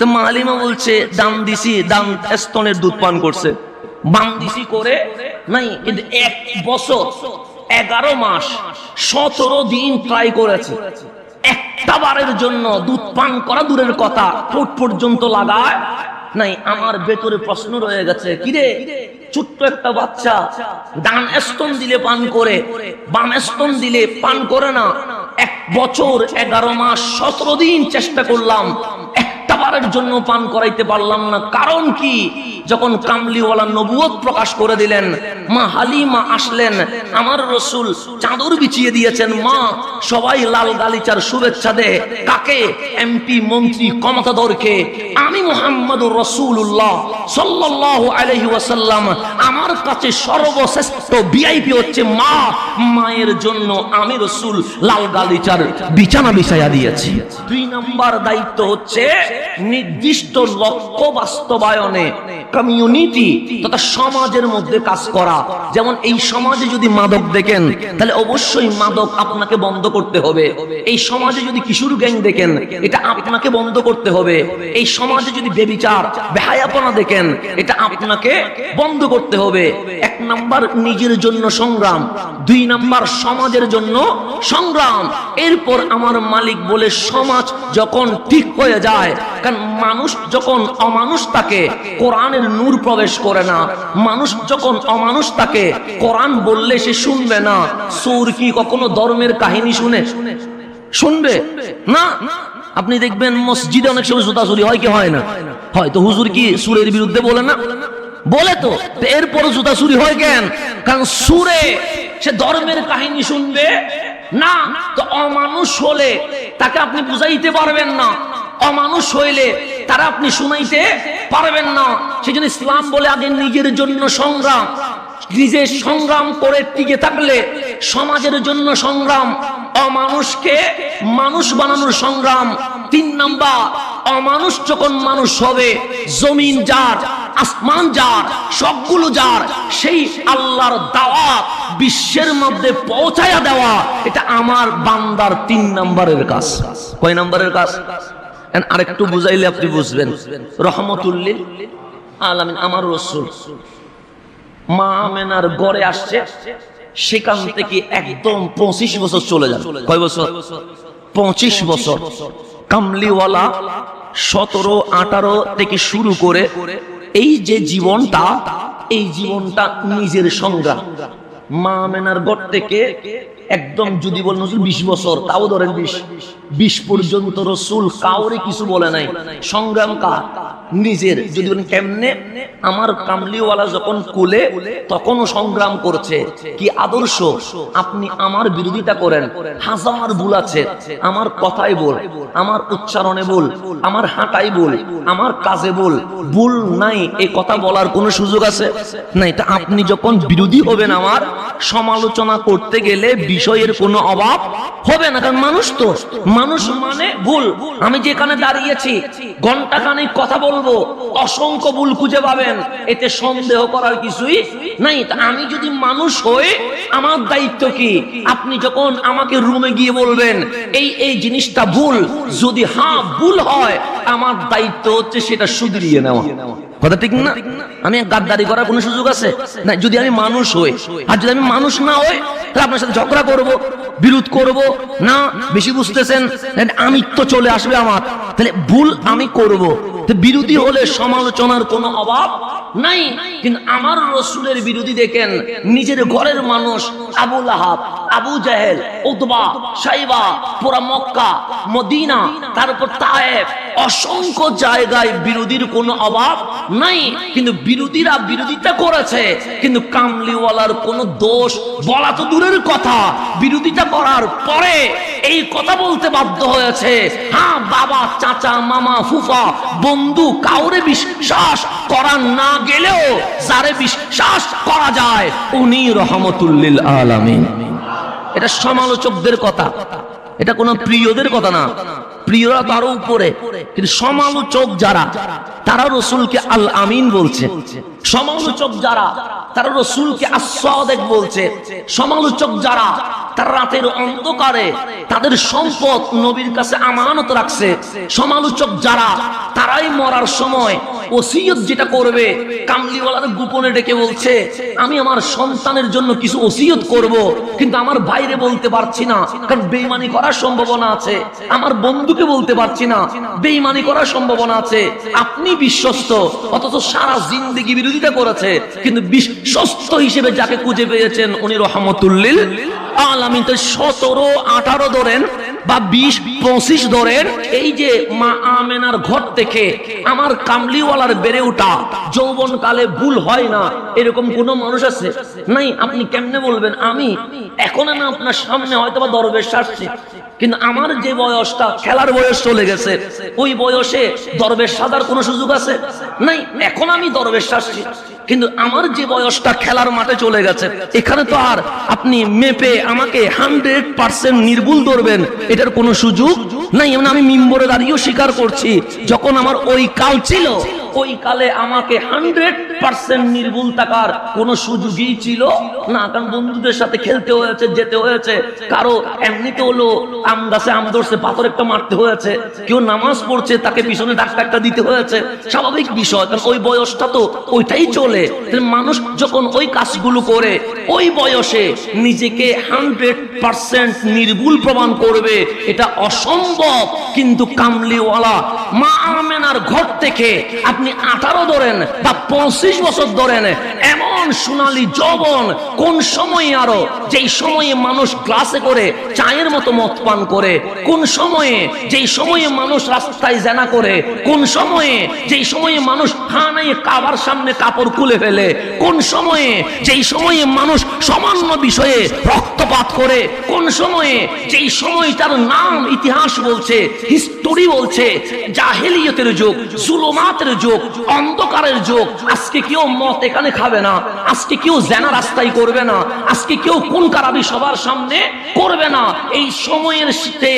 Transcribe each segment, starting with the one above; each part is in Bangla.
তো মালিমা বলছে, দাম দিছি, দাম স্তনের দুধ পান করছে। বাম দিছি করে, নাই, কিন্তু এক বছর, এগারো মাস, সতেরো দিন ট্রাই করেছে। একটা বারের জন্য দুধ পান করা দূরের কথা পর্যন্ত লাগায়। নাই, আমার ভেতরে প্রশ্ন রয়ে গেছে কিরে ছোট্ট একটা বাচ্চা, ডান স্তন দিলে পান করে, বাম স্তন দিলে পান করে না। এক বছর, এগারো মাস, সতেরো দিন চেষ্টা করলাম একটা বারের জন্য পান করাইতে পারলাম না। কারণ কি? যখন কামলিওয়ালা নবুয়ত প্রকাশ করে দিলেন, মা হালিমা আসলেন, আমার রসুল চাদর বিছিয়ে দিয়েছেন, মা, সবাই লাল গালিচার শুভেচ্ছা দে। কাকে? এমপি মন্ত্রী ক্ষমতাধরকে। আমি মোহাম্মদুর রসুল্লাহ সাল্লাল্লাহু আলাইহি ওয়াসাল্লাম, আমার কাছে সর্বশ্রেষ্ঠ ভিআইপি হচ্ছে মা। মায়ের জন্য আমি রসুল লাল গালিচার বিছানা বিছায়া দিয়েছি। দুই নম্বর দায়িত্ব হচ্ছে নির্দিষ্ট লক্ষ্য বাস্তবায়নে কমিউনিটি তথা সমাজের মধ্যে কাজ করা। যেমন এই সমাজে যদি মাদক দেখেন, তাহলে অবশ্যই মাদক আপনাকে বন্ধ করতে হবে। এই সমাজে যদি কিশোর গ্যাং দেখেন, এটা আপনাকে বন্ধ করতে হবে। এই সমাজে যদি বেবিচার, বেহায়াপনা দেখেন, এটা আপনাকে বন্ধ করতে হবে। এক নাম্বার, নিজের জন্য সংগ্রাম। দুই নাম্বার, সমাজের জন্য সংগ্রাম। এরপর আমার মালিক বলে, সমাজ যখন ঠিক হয়ে যায় কারণ মানুষ যখন অমানুষ তাকে, কোরআনের নূর প্রবেশ করে না। মানুষ যখন অমানুষ তাকে, কোরআন বললে সে শুনবে না। সুর কি কখনো ধর্মের কাহিনী শুনে? শুনবে? না? আপনি দেখবেন মসজিদে অনেক সময় জুতা চুরি হয় কি হয় না? হয় তো হুজুর কি সুরের বিরুদ্ধে বলে না? বলে তো। এরপর জুতা চুরি হয় কেন? কারণ সুরে সে ধর্মের কাহিনী শুনবে? না। তো অমানুষ হলে তাকে আপনি বুঝাইতে পারবেন না। অমানুষ হইলে তারা আপনি শুনাইতে পারবেন না। সেই জন্য ইসলাম বলে আগে নিজের জন্য সংগ্রাম নিজে সংগ্রাম করে টিকে থাকলে সমাজের জন্য সংগ্রাম, অমানুষকে মানুষ বানানোর সংগ্রাম। তিন নাম্বার, অমানুষ যখন মানুষ হবে, জমিন যার, আসমান যার, সবগুলো যার, সেই আল্লাহর দাওয়া বিশ্বের মধ্যে পৌঁছায়া দেওয়া, এটা আমার বান্দার তিন নাম্বারের কাজ। কয় নাম্বারের কাজ? আরেকটু বুঝাইলে আপনি বুঝবেন। রহমতুল্লিল আলামিন আমার রসুল। মা আমেনার গড়ে আসছে, সেখান থেকে একদম পঁচিশ বছর চলে যান কয় বছর? পঁচিশ বছর। কামলিওয়ালা সতেরো, আঠারো থেকে শুরু করে এই যে জীবনটা, এই জীবনটা নিজের সংগ্রাম। মা মেনার গড় থেকে একদম যদি বলেন নজরুল বিশ বছর, তাও ধরেন বিশ। বিশ পর্যন্ত রসুল কাউরে কিছু বলে নাই। সংগ্রাম কার? নিজের। যদি বলেন কেমনে? আমার কামলিওয়ালা যখন কুলে তখনও সংগ্রাম করছে। কি আদর্শ? আপনি আমার বিরোধিতা করেন। হাজার ভুল আছে। আমার কথাই বল। আমার উচ্চারণে বল। আমার হাঁটাই বল। আমার কাজে বল। ভুল নাই। এই কথা বলার কোনো সুযোগ আছে? না এটা আপনি যখন বিরোধী হবেন আমার সমালোচনা করতে গেলে বিষয়ের কোনো অভাব হবে না। কারণ মানুষ তো। মানুষ মানে ভুল। আমি যেখানে দাঁড়িয়েছি ঘণ্টা খানিক কথা বলব, অসংখ্য ভুল খুঁজে পাবেন, এতে সন্দেহ করার কিছুই নাই। আমি যদি মানুষ হই, আমার দায়িত্ব কি? আপনি যখন আমাকে রুমে গিয়ে বলবেন, এই এই জিনিসটা ভুল, যদি হ্যাঁ ভুল হয়, আমার দায়িত্ব হচ্ছে সেটা শুধরিয়ে নেওয়া। কথা ঠিক না? আমি গাদ্দারি করার কোনো সুযোগ আছে? না, যদি আমি মানুষ হই, আর যদি আমি মানুষ না হই, তাহলে আপনার সাথে ঝগড়া করব, বিরোধ করব? না, বেশি বুঝতেছেন? আমি তো চলে আসবে আমার। তাহলে ভুল আমি করব। বিরোধী হলে সমালোচনার কোনো অভাব নাই। কিন্তু আমার রসুলের বিরোধী দেখেন, নিজের ঘরের মানুষ আবুল লাহাব আবু জাহেল, উতবা সাইবা পুরা মক্কা, মদিনা তারপর তায়েব অসংখ্য জায়গায় বিরোধীর কোনো অভাব নাই, কিন্তু বিরোধীরা বিরোধিতা করেছে, কিন্তু কামলিওয়ালার কোনো দোষ বলা তো দূরের কথা। বিরোধিতা করার পরে এই কথা বলতে বাধ্য হয়েছে হ্যাঁ বাবা, চাচা, মামা, ফুফা, বন্ধু, কাউরে বিশ্বাস করা না গেলেও যারে বিশ্বাস করা যায়, উনি রহমতুল্লিল আলামিন। এটা সমালোচকদের কথা। এটা কোনো প্রিয়দের কথা না। প্রিয়রা তারও উপরে। কিন্তু সমালোচক যারা, তারা রসুলকে আল আমিন বলছে। সমালোচক যারা, তারা রসুলকে আস্বাদেক বলছে। সমালোচক যারা তারা রাতের অন্ধকারে তাদের সম্পদ নবীর কাছে আমানত রাখছে। সমালোচক যারা, তারাই মরার সময় ওসিয়ত যেটা করবে, কামলিওয়ালার গোপনে ডেকে বলছে, আমি আমার সন্তানের জন্য কিছু ওসিয়ত করব, কিন্তু আমার বাইরে বলতে পারছি না, কারণ বেইমানি করার সম্ভাবনা আছে। আমার বন্ধুকে বলতে পারছি না বেইমানি করার সম্ভাবনা আছে। আপনি বিশ্বস্ত, অথচ সারা জিন্দেগি বিরোধিতা করেছে, কিন্তু বিশ্বস্ত হিসেবে যাকে খুঁজে পেয়েছেন, উনি রহমতুল্লিল আলামিন তো সতেরো, আঠারো ধরেন বা বিশ, পঁচিশ ধরেন, এই যে মা আমেনার ঘর থেকে আমার কামলিওয়ালার বেড়ে ওঠা যৌবন কালে ভুল হয় না, এরকম কোন মানুষ আছে? নাই, আপনি কেমনে বলবেন? আমি এখন না আপনার সামনে হয়তো বা দরবেশ আসছে কিন্তু আমার যে বয়সটা, খেলার বয়স চলে গেছে, ওই বয়সে দরবেশ সাদার কোনো সুযোগ আছে? নাই, এখন আমি দরবেশ আসছি কিন্তু আমার যে বয়সটা খেলার মাঠে চলে গেছে, এখানে তো আর আপনি মেপে আমাকে হান্ড্রেড পার্সেন্ট নির্ভুল ধরবেন, এটার কোনো সুযোগ নাই। এমন আমি মিম্বরে দাঁড়িয়েও স্বীকার করছি, যখন আমার ওই কাল ছিল ওই কালে আমাকে হান্ড্রেড পার্সেন্ট নির্ভুল থাকার কোনো সুযোগই ছিল না, কারণ বন্ধুদের সাথে খেলতে হয়েছে, যেতে হয়েছে। কারও এমনিতে হলো আম গাছে আম ধরছে, পাথর একটা মারতে হয়েছে। কেউ নামাজ পড়ছে, তাকে পিছনে ডাক্তার একটা দিতে হয়েছে। স্বাভাবিক বিষয়, কারণ ওই বয়সটা তো ওইটাই চলে। মানুষ যখন ওই কাজগুলো করে, ওই বয়সে নিজেকে হান্ড্রেড পার্সেন্ট নির্ভুল প্রমাণ করবে, এটা অসম্ভব। কিন্তু কামলিওয়ালা মা আমেনার ঘর থেকে আপনি আঠারো ধরেন বা পঁচিশ বছর ধরেন, এমন সোনালী যৌবন কোন সময়ে আরও? যেই সময়ে মানুষ ক্লাসে করে চায়ের মতো মদ পান করে, কোন সময়ে? যেই সময়ে মানুষ রাস্তায় জেনা করে, কোন সময়ে? যেই সময়ে মানুষ থানায় কাবার সামনে কাপড় খুলে ফেলে, কোন সময়ে? যেই সময়ে মানুষ সামান্য বিষয়ে রক্তপাত করে, কোন সময়ে? যেই সময়টার নাম ইতিহাস বলছে হিস্টোরি বলছে, জাহেলিয়তের যুগ, জুলুমাতের যুগ অন্ধকারের যুগ। আজকে কেউ মত এখানে খাবে না, আজকে কেউ জেনা রাস্তায় করবে না, আজকে কেউ কোন কারাবি সবার সামনে করবে না। এই সময়ের শীতে,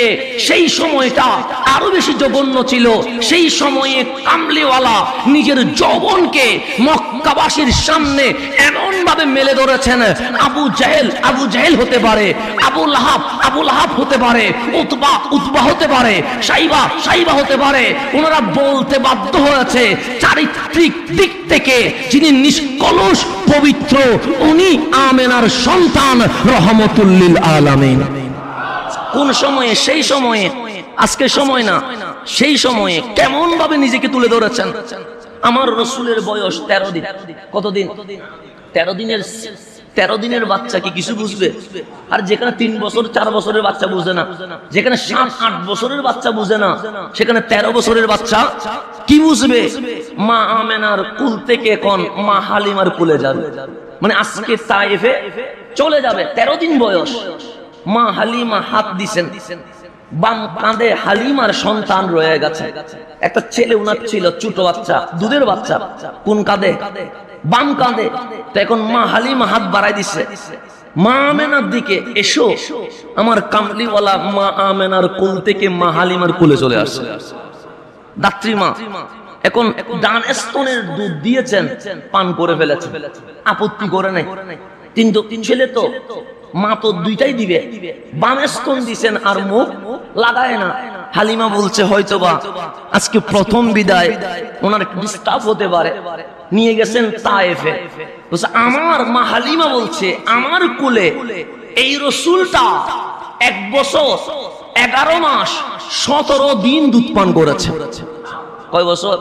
সেই সময়টা আরও বেশি জঘন্য ছিল। সেই সময়ে কামলিওয়ালা নিজের যৌবনকে মক্কাবাসীর সামনে এমন ভাবে মেলে ধরেছেন, আবু জাহেল আবু জাহেল হতে পারে, আবু লাহাব আবু লাহাব হতে পারে, উতবা উতবা হতে পারে, সাইবা সাইবা হতে পারে। ওনারা বলতে বাধ্য হয়েছে চারিত্রিক দিক থেকে যিনি নিষ্কলস, পবিত্র, উনি আমেনার সন্তান রহমতুল্লিল আলামিন। কোন সময়ে, সেই সময়ে, আজকে সময় না, সেই সময়ে কেমন ভাবে নিজেকে তুলে ধরেছেন? আমার রসুলের বয়স তেরো দিন। কতদিন? তেরো দিনের তেরো দিনের বাচ্চা কি কিছু বুঝবে? আর যেখানে তিন বছর, চার বছরের বাচ্চা বুঝে না, যেখানে সাত, আট বছরের বাচ্চা বুঝে না, সেখানে তেরো বছরের বাচ্চা কি বুঝবে? মা আমেনার কুল থেকে এখন মা হালিমার কুলে যাবে। মানে আজকে তাইফে চলে যাবে, তেরো দিন বয়স। মা হালিমা হাত দিছেন। বাম কাঁধে হালিমার সন্তান রয়ে গেছে। একটা ছেলে উনার ছিল, ছোট বাচ্চা, দুধের বাচ্চা। কোন কাঁধে? বাম কাঁধে। তো এখন মা হালিমা হাত বাড়াই দিছে। মা আমেনার দিকে এসো। আমার কামলিওয়ালা মা আমেনার কোল থেকে মা হালিমার কোলে চলে আসছে। দাত্রী মা, এখন ডান স্তনের দুধ দিয়েছেন, পান করে ফেলেছে আপত্তি করে নাই। কিন্তু ছেলে তো মা তো দুইটাই দিবে। বাম স্তন দিছেন আর মুখ লাগায় না। হালিমা বলছে হয়তো বা আজকে প্রথম বিদায়। ওনার ডিস্টার্ব হতে পারে। নিয়ে গেছেন তায়েফে। বলছে, আমার মা হালিমা বলছে, আমার কুলে এই রসুলটা এক বছর এগারো মাস সতেরো দিন দুধ পান করেছে। কয় বছর?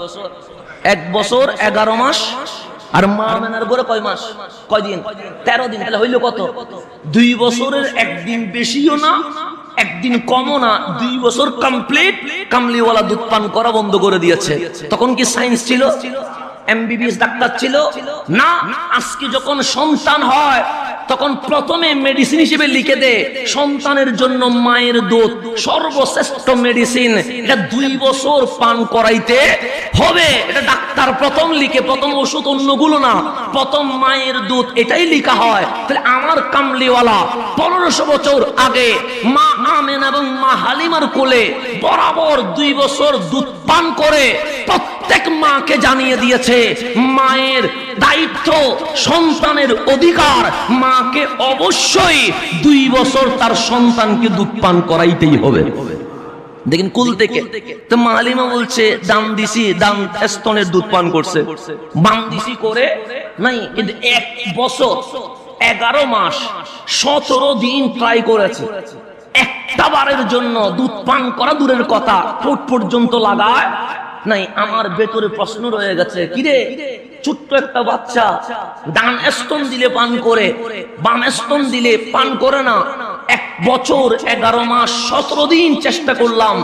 এক বছর এগারো মাস আর মা মেনার করে কয় মাস? কয় দিন? তেরো দিন। তাহলে হইল কত? দুই বছরের একদিন বেশিও না, একদিন কমও না। দুই বছর কমপ্লিট কামলিওয়ালা দুধ পান করা বন্ধ করে দিয়েছে। তখন কি সায়েন্স ছিল? এমবিবিএস ডাক্তার ছিল? না। আজকে যখন সন্তান হয়, তখন প্রথমে মেডিসিন হিসেবে লিখে দে। সন্তানের জন্য মায়ের দুধ। সর্বশ্রেষ্ঠ মেডিসিন এটা দুই বছর পান করাইতে হবে। এটা ডাক্তার প্রথম লিখে, প্রথম ওষুধ অন্যগুলো না, প্রথম মায়ের দুধ এটাই লিখা হয়। তাহলে আমার কামলিওয়ালা পনেরোশো বছর আগে মা আমেন এবং মা হালিমার কোলে বরাবর দুই বছর দুধ পান করে প্রত্যেক মাকে জানিয়ে দিয়েছে, মায়ের দায়িত্ব, সন্তানের অধিকার, মাকে অবশ্যই দুই বছর তার সন্তানকে দুধ পান করাইতেই হবে। দেখেন কুল থেকে। তো মালিমা বলছে দাম দিছি দাম স্তনের দুধ পান করছে। বাম দিছি করে নাই কিন্তু এক বছর এগারো মাস সতেরো দিন ট্রাই করেছে। একটা বারের জন্য দুধ পান করা দূরের কথা ঠোঁট পর্যন্ত লাগায়। নাই আমার ভেতরে প্রশ্ন রয়ে গেছে কিরে ছোট্ট একটা বাচ্চা ডান স্তন দিলে পান করে বাম স্তন দিলে পান করে না। এক বছর এগারো মাস সতেরো দিন চেষ্টা করলাম।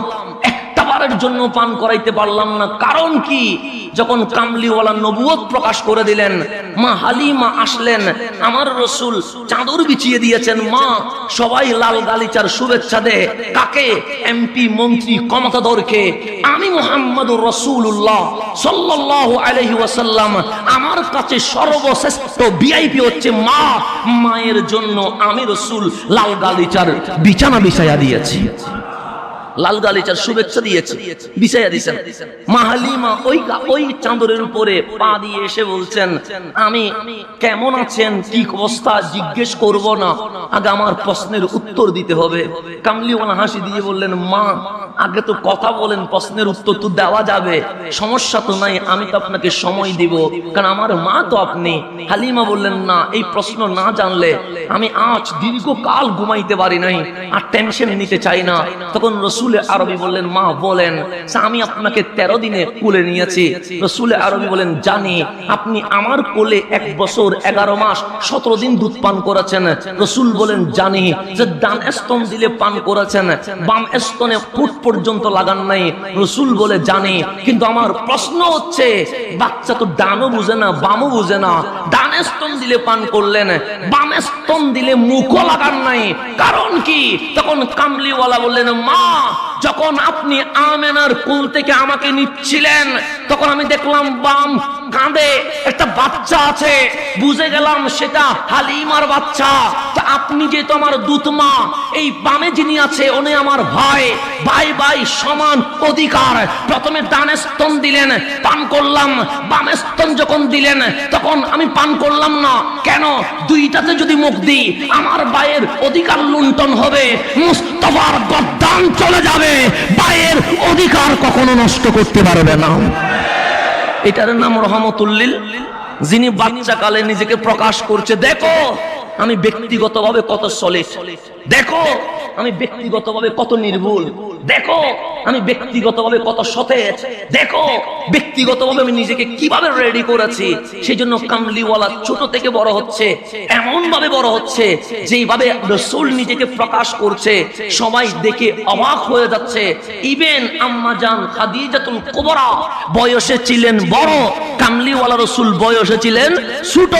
একটা বারের জন্য পান করাইতে পারলাম না। কারণ কি? যখন কামলিওয়ালা নবুয়ত প্রকাশ করে দিলেন, মা হালিমা আসলেন, আমার রসুল চাদর বিছিয়ে দিয়েছেন, মা, সবাই লাল গালিচার শুভেচ্ছা দে। কাকে? এমপি, মন্ত্রী, ক্ষমতাধরকে। আমি মোহাম্মদুর রসুল্লাহ সাল্লাল্লাহু আলাইহি ওয়াসাল্লাম। আমার কাছে সর্বশ্রেষ্ঠ ভিআইপি হচ্ছে মা। মায়ের জন্য আমি রসুল লাল গালিচার বিছানা বিছায়া দিয়েছি। লাল গালিচার শুভেচ্ছা দিয়েছে। বিছাইয়া দিয়েছেন। মাহালিমা ওই ওই চাঁদরের উপরে পা দিয়ে এসে বলছেন, আমি কেমন আছেন? কি অবস্থা? জিজ্ঞেস করব না। আগে আমার প্রশ্নের উত্তর দিতে হবে। কামলিওয়ালা হাসি দিয়ে বললেন, মা আগে তো কথা বলেন, প্রশ্নের উত্তর তো দেওয়া যাবে। সমস্যা তো নাই, আমি তো আপনাকে সময় দিব। কারণ আমার মা তো আপনি। হালিমা বললেন, না, এই প্রশ্ন না জানলে আমি আজ দীর্ঘকাল ঘুমাইতে পারি নাই আর টেনশন নিতে চাই না। তখন রসুল আরবি বললেন, মা, বলেন আমি আপনাকে তেরো দিনে কোলে নিয়েছি। রসুল আরবি বলেন, জানি, আপনি আমার কোলে এক বছর এগারো মাস সতেরো দিন দুধ পান করেছেন। রসুল বলেন, জানি, যে ডান স্তন দিলে পান করেছেন, বাম স্তনে ফুট পর্যন্ত লাগান নাই। রসুল বলে জানে, কিন্তু আমার প্রশ্ন হচ্ছে, বাচ্চা তো ডানও বুঝে না, বামও বুঝে না। ডানে স্তন দিলে পান করলেন, বামে স্তন দিলে মুখও লাগান নাই। কারণ কি? তখন কামলিওয়ালা বললেন, মা, যখন আপনি আমেনার কুল থেকে আমাকে নিচ্ছিলেন, তখন আমি দেখলাম বাম কাঁধে একটা বাচ্চা আছে, বুঝে গেলাম সেটা হালিমার বাচ্চা। আপনি যেহেতু আমার দুতমা এই বামে যিনি আছে, উনি আমার ভাই। ভাই ভাই সমান অধিকার। প্রথমে ডানে স্তন দিলেন, পান করলাম। বামে স্তন যখন দিলেন, তখন আমি পান করলাম না। কেন? দুইটাতে যদি মুখ দিই, আমার ভাইয়ের অধিকার লুণ্ঠন হবে। মুস্তফার গদ্দান চলে যাবে। ভাইয়ের অধিকার কখনো নষ্ট করতে পারবে না। এটার নাম রহমতুল্লিল। যিনি বাচ্চা কালে নিজেকে প্রকাশ করছে, দেখো, আমি ব্যক্তিগতভাবে কত সলিড দেখো, আমি ব্যক্তিগতভাবে কত নির্ভুল। দেখো, আমি ব্যক্তিগতভাবে কত সতেজ। দেখো, ব্যক্তিগতভাবে আমি নিজেকে কীভাবে রেডি করেছি সেই জন্য কামলিওয়ালা ছোট থেকে বড় হচ্ছে এমন ভাবে বড় হচ্ছে, যেইভাবে রসুল নিজেকে প্রকাশ করছে, সবাই দেখে অবাক হয়ে যাচ্ছে। ইভেন আম্মা জান খাদিজাতুল কুবরা বয়সে ছিলেন বড়, কামলিওয়ালা রসুল বয়সে ছিলেন ছোট,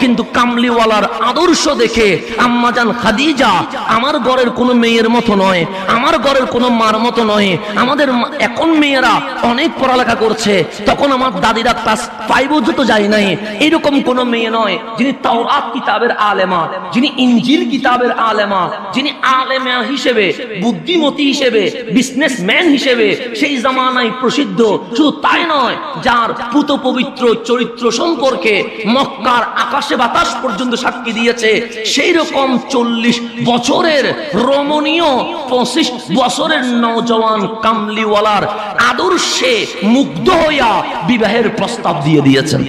কিন্তু কামলিওয়ালার আদর্শ দেখে আম্মা জান খাদিজা, আমার ঘরের কোনো মেয়ের মতো নয়, আমার ঘরের কোনো মার মতো নয়। আমাদের এখন মেয়েরা অনেক পড়ালেখা করছে। তখন আমার দাদিরা ক্লাস ফাইভ পর্যন্ত যায় নাই। এরকম কোন মেয়ে নয় যিনি তাওরাত কিতাবের আলেমা, যিনি ইঞ্জিল কিতাবের আলেমা, যিনি আলেমা হিসেবে, বুদ্ধিমতী হিসেবে বিজনেসম্যান হিসেবে সেই জামানায় প্রসিদ্ধ। শুধু তাই নয়, যার পুত পবিত্র চরিত্র সম্পর্কে মক্কার আকাশে বাতাস পর্যন্ত সাক্ষী দিয়েছে সেই রকম চল্লিশ বছরের রমণীয় পঁচিশ বছরের নওজওয়ান কামলিওয়ালার আদর্শে মুগ্ধ হইয়া বিবাহের প্রস্তাব দিয়ে দিয়েছেন।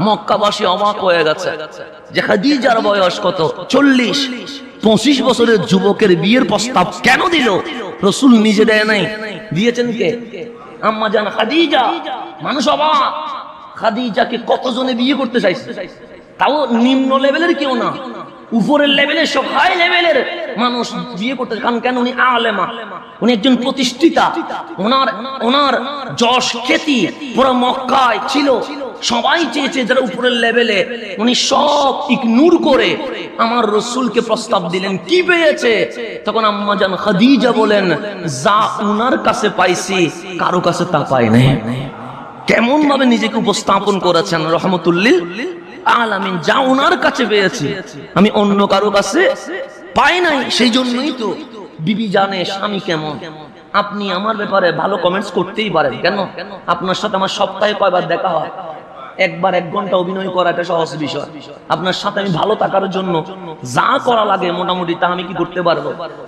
মক্কাবাসী অবাক হয়ে গেছে যে খাদিজার বয়স কত? চল্লিশ। পঁচিশ বছরের যুবকের বিয়ের প্রস্তাব কেন দিল? রসুল নিজে দেয় নাই। দিয়েছেন কে? আম্মা জান খাদিজা। মানুষ অবাক। খাদিজাকে কতজনে বিয়ে করতে চাইছে? তাও নিম্ন লেভেলের কেউ না। উপরের লেভেলের, সব হাই লেভেলের মানুষ বিয়ে করতে কারণ কেন? উনি আলেমা। উনি একজন প্রতিষ্ঠিতা। ওনার ওনার যশ খ্যাতি পুরো মক্কায় ছিল। সবাই চেয়েছে যারা উপরের লেভেলে। উনি সব ইগনোর করে আমার রসুলকে প্রস্তাব দিলেন। কি পেয়েছে? তখন আম্মা জান খাদিজা বলেন, যা উনার কাছে পাইছি, কারও কাছে তা পাই নাই। কেমন ভাবে নিজেকে উপস্থাপন করেছেন রহমতুল্লিল? আলামিন যা ওনার কাছে পেয়েছি, আমি অন্য কারও কাছে পাই নাই সেই জন্যই তো বিবি জানে স্বামী কেমন। আপনি আমার ব্যাপারে ভালো কমেন্টস করতেই পারেন। কেন? আপনার সাথে আমার সপ্তাহে কয়বার দেখা হয়। একবার এক ঘণ্টা অভিনয় করা একটা সহজ বিষয়। আপনার সাথে আমি ভালো থাকার জন্য যা করা লাগে মোটামুটি তা আমি কি করতে পারব?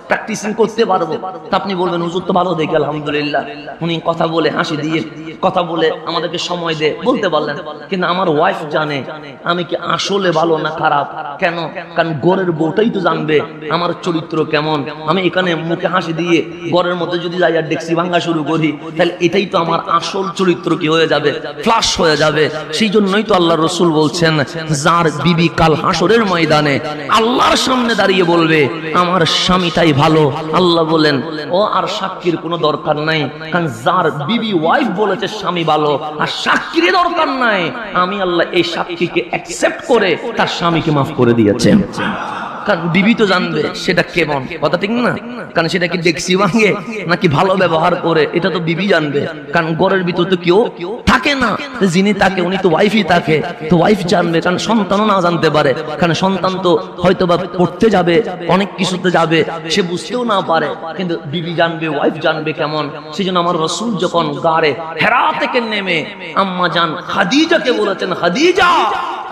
প্র্যাকটিসিং করতে পারব? তা আপনি বলবেন, হুজুর, তো ভালো দেখে, আলহামদুলিল্লাহ। উনি কথা বলে, হাসি দিয়ে কথা বলে আমাদেরকে সময় দে বলতে পারলেন। কিন্তু আমার ওয়াইফ জানে, আমি কি আসলে ভালো না খারাপ? কেন? কারণ গোরের বউটাই তো জানবে আমার চরিত্র কেমন। আমি এখানে মুখে হাসি দিয়ে ঘরের মধ্যে যদি যাই আর ডেক্সি ভাঙ্গা শুরু করি, তাহলে এটাই তো আমার আসল চরিত্র কি হয়ে যাবে? ফ্লাশ হয়ে যাবে। সেই জন্যই তো আল্লাহ রসুল বলছেন, যার বিবি কাল হাসরের ময়দানে আল্লাহর সামনে দাঁড়িয়ে বলবে, আমার স্বামীটাই ভালো। আল্লাহ বলেন, ও আর সাক্ষীর কোনো দরকার নাই, কারণ যার বিবি ওয়াইফ বলেছে স্বামী ভালো, আর সাক্ষীর দরকার নাই। আমি আল্লাহ এই সাক্ষীকে অ্যাকসেপ্ট করে তার স্বামীকে মাফ করে দিয়েছে। কারণ বিবি তো জানবে সেটা কেমন, কথা ঠিক না? কারণ সেটা কি ডেক্সি ভাঙে, নাকি ভালো ব্যবহার করে, এটা তো বিবি জানবে। কারণ ঘরের ভিতর তো কেউ থাকে না। যিনি তাকে, উনি তো ওয়াইফই থাকে তো ওয়াইফ জানবে, কারণ সন্তানও না জানতে পারে। কারণ সন্তান তো হয়তো বা পড়তে যাবে, অনেক কিছুতে যাবে, সে বুঝতেও না পারে। কিন্তু বিবি জানবে ওয়াইফ জানবে কেমন। সেই জন্য আমার রসুল যখন গাড়ে হেরা থেকে নেমে, আম্মা জান, খাদিজাকে বলেছেন, খাদিজা,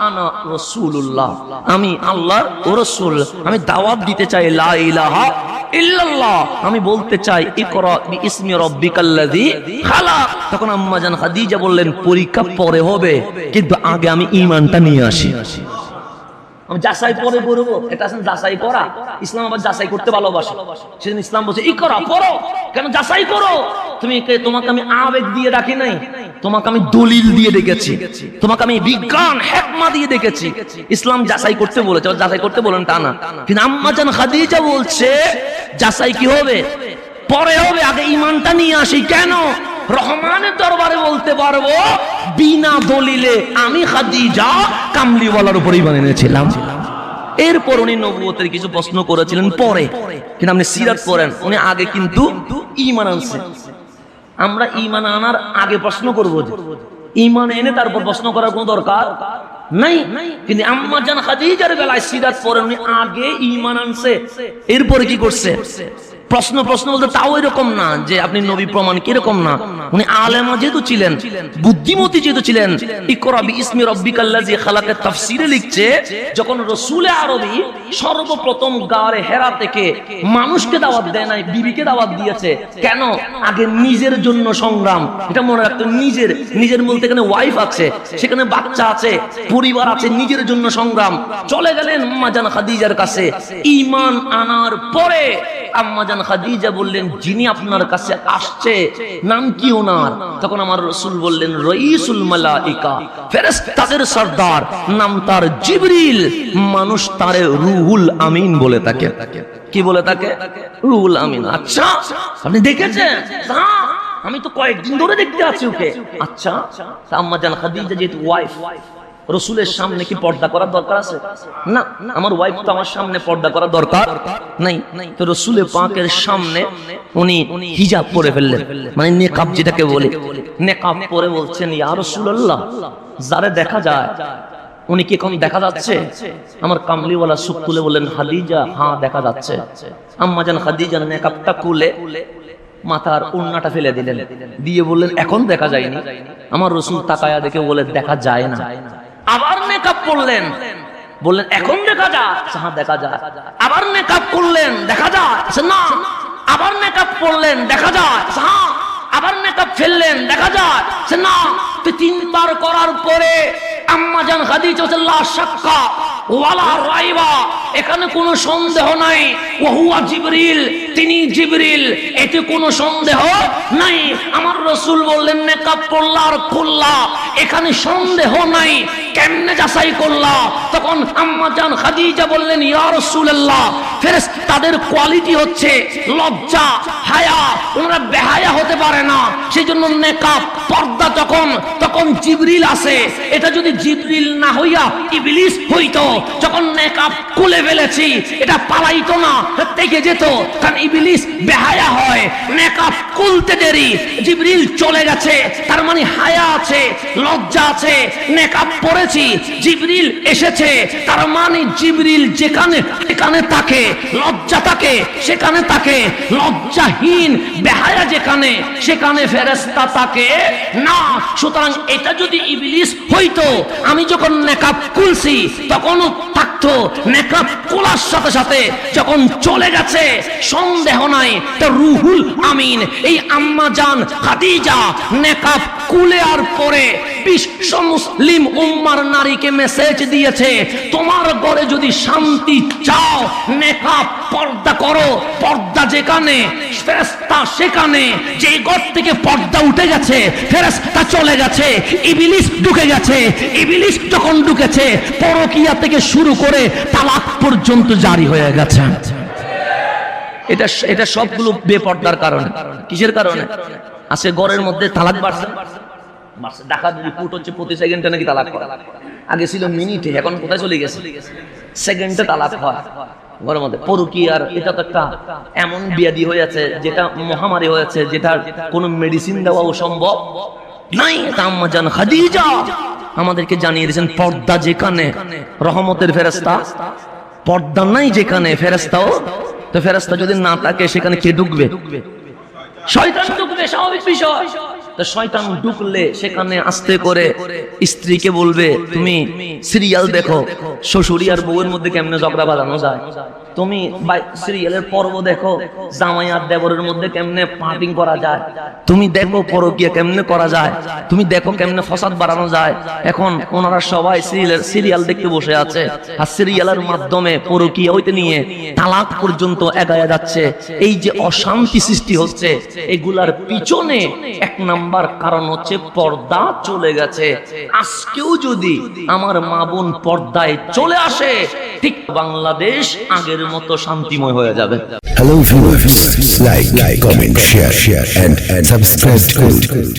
আনা রসুল্লাহ আমি আল্লাহ ও রসুল, আমি দাওয়াত দিতে চাই, লা ইলাহা ইল্লাল্লাহ। আমি বলতে চাই, ইকরা বিইসমি রাব্বিকাল্লাযী খালাক। তখন আম্মা জান খাদিজা বললেন, পরীক্ষা পরে হবে, কিন্তু আগে আমি ঈমানটা নিয়ে আসি। আমি যাচাই পরে করব, এটা আছেন যাচাই করা। ইসলাম আবার যাচাই করতে ভালোবাসে। সেদিন ইসলাম বলছে ই করা পড়ো। কেন যাচাই করো? তুমি তোমাকে আমি আবেগ দিয়ে ডাকি নাই। তোমাকে আমি দলিল দিয়ে ডেকেছি। তোমাকে আমি বিজ্ঞান হেকমা দিয়ে ডেকেছি। ইসলাম যাচাই করতে বলেছে। যাচাই করতে বলেন তা না। কিন্তু আম্মা জান খাদিজা বলছে, যাচাই কি হবে? পরে হবে। আগে ইমানটা নিয়ে আসি। কেন? রহমানের দরবারে বলতে পারব, বিনা দলিলে আমি খাদিজা কামলিওয়ালার উপর ইমান এনেছিলাম। এরপর উনি নবুয়তের কিছু প্রশ্ন করেছিলেন পরে। কিন্তু আপনি সিরাত পড়েন। উনি আগে কিন্তু ইমান আনছেন আমরা ইমান আনার আগে প্রশ্ন করব ইমান এনে তারপর প্রশ্ন করার কোনো দরকার নাই? কিন্তু আম্মা জান খাদিজার বেলায় সিরাত পরে উনি আগে ইমান আনছে। এরপরে কি করছে? প্রশ্ন প্রশ্ন বলতে তাও এরকম না যে আপনি নবী প্রমাণ কীরকম না। উনি আলেমা যেহেতু ছিলেন, বুদ্ধিমতী যেহেতু ছিলেন, ইকরা বিইসমি রাব্বিকাল্লাযী খালাকের তাফসীরে লিখছে, যখন রসুলে আরবি সর্বপ্রথম গারে হেরা থেকে মানুষকে দাওয়াত দেয় নাই, বিবিকে দাওয়াত দিয়েছে, কেন? আগে নিজের জন্য সংগ্রাম। এটা মনে রাখতো নিজের নিজের বলতে এখানে ওয়াইফ আছে, সেখানে বাচ্চা আছে, পরিবার আছে, নিজের জন্য সংগ্রাম। চলে গেলেন আম্মাজান খাদিজার কাছে। ইমান আনার পরে আম্মাজান খাদিজা বললেন, যিনি আপনার কাছে আসছে, নাম কি ওনার? তখন আমার রসুল বললেন, রইসুল মালাইকা, ফেরেশতাদের সর্দার, নাম তার জিবরিল, মানুষ তারে রুহুল আমিন বলে থাকে। কি বলে থাকে? রুহুল আমিন। আচ্ছা আপনি দেখেছেন? আমি তো কয়েকদিন ধরে দেখতে আছি ওকে। আচ্ছা তা আম্মাজান খাদিজা যেহেতু ওয়াইফ রসুলের সামনে কি পর্দা করার দরকার আছে? না, আমার ওয়াইফ তো আমার সামনে পর্দা করার দরকার নাই। তো রসুলে পাকের সামনে উনি হিজাব পরে ফেললেন। মানে নেকাব যেটাকে বলে। নেকাব পরে বলছেন, ইয়া রসুল্লাহ যারে দেখা যায়, উনি কি কম দেখা যাচ্ছে? আমার কামলিওয়ালা সুখ তুলে বললেন হাদিজা হ্যাঁ দেখা যাচ্ছে। আম্মা জান হাদিজা নেকাবটা খুলে মাথার উন্নাটা ফেলে দিলেন। দিয়ে বললেন, এখন দেখা যায়নি। আমার রসুল তাকায়া দেখে বলে, দেখা যায় না। আবার মেকআপ করলেন। বললেন, এখন দেখা যায় হ্যাঁ দেখা যায় আবার মেকআপ করলেন, দেখা যায় না। আবার মেকআপ করলেন, দেখা যায় হ্যাঁ। আবার মেকআপ ফেললেন, দেখা যায় না। তুই তিনবার করার পরে আম্মা জান খাদিজা লা শাক্কা ওয়ালা রাইবা, এখানে কোনো সন্দেহ নাই। ওহুয়া জিবরিল, তিনি জিবরিল, এতে কোনো সন্দেহ নাই। আমার রসুল বললেন মেকআপ পড়লা আর খুললা এখানে সন্দেহ নাই। কেমনে যাচাই করলা? তখন আম্মা জান খাদিজা বললেন, ইয়া রাসূলুল্লাহ ফেরেস তাদের কোয়ালিটি হচ্ছে লজ্জা, হায়া, ওনারা বেহায়া হতে পারে না। সেই জন্য নেকাব, পর্দা যখন তখন জিবরিল আসে। এটা যদি জিবরিল না হইয়া ইবলিস হইতো, যখন নেকাব খুলে ফেলেছি, এটা পালাইতো না, থেকে যেত, কারণ ইবলিস বেহায়া হয়। নেকাব খুলতে দেরি, জিবরিল চলে গেছে, তার মানে হায়া আছে, লজ্জা আছে। নেকাব পড়েছি জিবরিল এসেছে। তার মানে জিবরিল যেখানে সেখানে তাকে লজ্জা থাকে, সেখানে তাকে লজ্জাহীন বেহায়া যেখানে, সেখানে ফেরেস্তা তাকে না, সুতরাং এটা যদি ইবলিস হইতো, আমি যখন নেকাব খুলছি, তখনও থাকতো। নেকাব খোলার সাথে সাথে যখন চলে গেছে, সন্দেহ নাই। তা রুহুল আমিন, এই আম্মা জান খাদিজা, নেকাব কুলে আর পরে বিশ্ব মুসলিম উম্মার নারীকে মেসেজ দিয়েছে, তোমার ঘরে যদি শান্তি চাও নেকাব পর্দা করো, পর্দা যেখানে ফেরেস্তা সেখানে, যে ঘর থেকে পর্দা উঠে গেছে ফেরেস্তা চলে গেছে, ইবিলিস ঢুকে গেছে, ইবিলিস যখন ঢুকেছে, পরকিয়া থেকে শুরু করে তালাক পর্যন্ত জারি হয়ে গেছে। এটা এটা সবগুলো বেপর্দার কারণে। কিসের কারণে? আজকে ঘরের মধ্যে তালাক বাড়ছে। রিপোর্ট হচ্ছে, প্রতি সেকেন্ডে নাকি তালাক আগে ছিল মিনিটে, এখন কোথায় চলে গেছে? সেকেন্ডে তালাক হয়। মধ্যে। এটা তো একটা এমন বিয়াদি যেটা মহামারী কোনো মেডিসিন নাই এটা আম্মা জান খাদিজা আমাদেরকে জানিয়ে দিয়েছেন, পর্দা যেখানে, রহমতের ফেরেস্তা পর্দা নাই যেখানে ফেরেস্তাও তো ফেরেস্তা যদি না থাকে, সেখানে কে ঢুকবে? শয়তান ঢুকবে স্বাভাবিক বিষয়। তো শয়তান ঢুকলে সেখানে আস্তে করে স্ত্রীকে বলবে, তুমি সিরিয়াল দেখো শ্বশুরি আর বউয়ের মধ্যে কেমনে ঝগড়া বাঁধানো যায়? তুমি সিরিয়ালের পর্ব দেখো, জামাই আর দেবরের মধ্যে কেমনে পার্টিং করা যায়? তুমি দেখো পরকিয়া কেমনে করা যায়? তুমি দেখো কেমনে ফসাদ বাড়ানো যায়? এখন ওনারা সবাই সিরিয়াল সিরিয়াল দেখতে বসে আছে। আর সিরিয়ালের মাধ্যমে পরকিয়া হইতে নিয়ে তালাক পর্যন্ত এগায়া যাচ্ছে। এই যে অশান্তি সৃষ্টি হচ্ছে, এগুলার পিছনে এক নাম্বার নাম্বার কারণ হচ্ছে পর্দা চলে গেছে। আজকেও যদি আমার মা বোন পর্দায় চলে আসে, ঠিক বাংলাদেশ আগের মতো শান্তিময় হয়ে যাবে। Hello view like like comment share share and subscribe